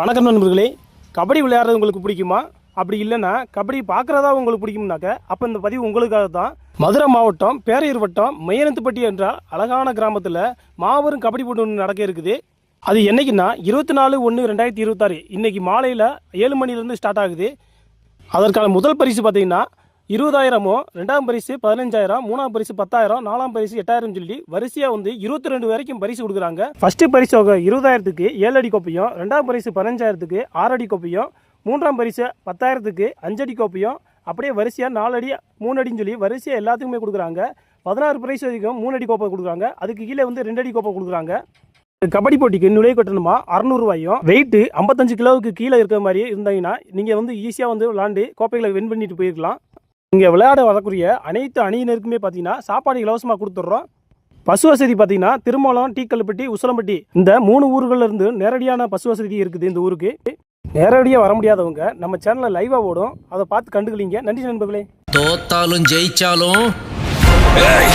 வணக்கம் நண்பர்களே. கபடி விளையாடுறது உங்களுக்கு பிடிக்குமா? அப்படி இல்லைன்னா கபடி பார்க்குறதா உங்களுக்கு பிடிக்கும்னாக்க அப்போ இந்த பதிவு உங்களுக்காக தான். மதுரை மாவட்டம் பேரையூர் வட்டம் மையனத்துப்பட்டி என்ற அழகான கிராமத்தில் மாபெரும் கபடி போட்டி ஒன்று நடக்க இருக்குது. அது என்னைக்குன்னா இருபத்தி நாலு ஒன்று ரெண்டாயிரத்தி இருபத்தாறு. இன்றைக்கி மாலையில் ஏழு மணிலேருந்து ஸ்டார்ட் ஆகுது. அதற்கான முதல் பரிசு பார்த்தீங்கன்னா இருபதாயிரமோ ரெண்டாம் பரிசு பதினஞ்சாயிரம் மூணாம் பரிசு பத்தாயிரம் நாலாம் பரிசு எட்டாயிரம் சொல்லி வரிசையாக வந்து இருபத்தி ரெண்டு வரைக்கும் பரிசு கொடுக்குறாங்க. ஃபர்ஸ்ட் பரிசு இருபதாயிரத்துக்கு ஏழு அடி கோப்பையும் ரெண்டாம் பரிசு பதினஞ்சாயிரத்துக்கு ஆறு அடி கோப்பையும் மூன்றாம் பரிசு பத்தாயிரத்துக்கு அஞ்சடி கோப்பையும் அப்படியே வரிசையாக நாலு அடி மூணு அடின்னு சொல்லி வரிசையாக எல்லாத்துக்குமே கொடுக்குறாங்க. பதினாறு பிரைஸ் வரைக்கும் மூணு அடி கோப்பை கொடுக்குறாங்க. அதுக்கு கீழே வந்து ரெண்டு அடி கோப்பை கொடுக்குறாங்க. கபடி போட்டிக்கு நுழைவு கட்டணமா அறநூறுவாயும் வெயிட்டு ஐம்பத்தஞ்சு கிலோவுக்கு கீழே இருக்கிற மாதிரி இருந்தாங்கன்னா நீங்கள் வந்து ஈஸியாக வந்து விளாண்டு கோப்பைகளை வின் பண்ணிட்டு போயிருக்கலாம். இங்கே விளையாட வரக்கூடிய அனைத்து அணியினருக்குமே பார்த்தீங்கன்னா சாப்பாடு இலவசமாக கொடுத்துட்றோம். பசு வசதி பார்த்தீங்கன்னா திருமலம் டீக்கல்பட்டி உசலம்பட்டி இந்த மூணு ஊர்கள்ல இருந்து நேரடியான பசு வசதி இருக்குது இந்த ஊருக்கு. நேரடியாக வர முடியாதவங்க நம்ம சேனலில் லைவாக ஓடும். அதை பார்த்து கண்டுக்கலீங்க நன்றி நண்பர்களே. தோத்தாலும் ஜெயிச்சாலும் ஏய்